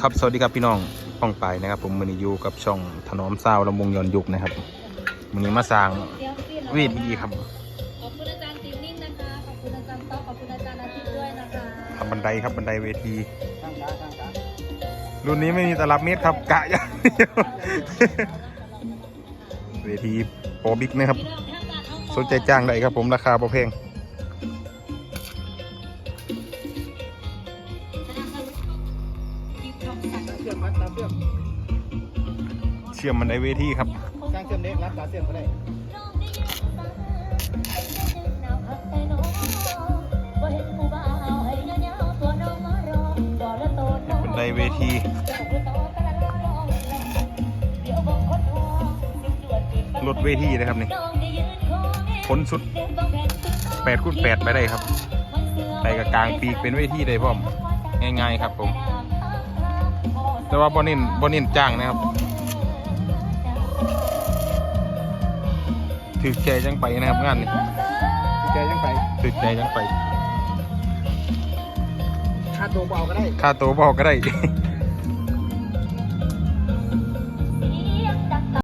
ครับสวัสดีครับพี่น้องป้องไปนะครับ ผมมือนี้อยู่กับช่องถนอมซาวลำวงย้อนยุคนะครับมือนี้มาสร้างเวทีครับขอบคุณอาจารย์ติมนิ่งนะคะขอบคุณอาจารย์ต๊อกขอบคุณอาจารย์อาทิตย์ด้วยนะคะทำบันไดครับบันไดเวทีรุ่นนี้ไม่มีตลับเมตรครับกะอย่างเดียวเวทีโปรบิ๊กนะครับพี่น้องถ้าการเอาสนใจจ้างได้ครับผมราคาประเพง เชื่อมมันไดเวทีครับสร้างเชื่อมเล็กรับตาเชื่อมก็ได้บันไดเวทีรถเวทีนะครับนี่พ้นสุด8คูณ8ไปได้ครับไปกับกลางปีกเป็นเวทีได้พร้อม ง่ายๆครับผม แต่ว่าบอนินบอนินจ้างนะครับถือใจจังไปนะครับงานนี้พี่แกยังไปถือใจจังไปค่าตัวเบาก็ได้ค่าตัวบอกก็ได้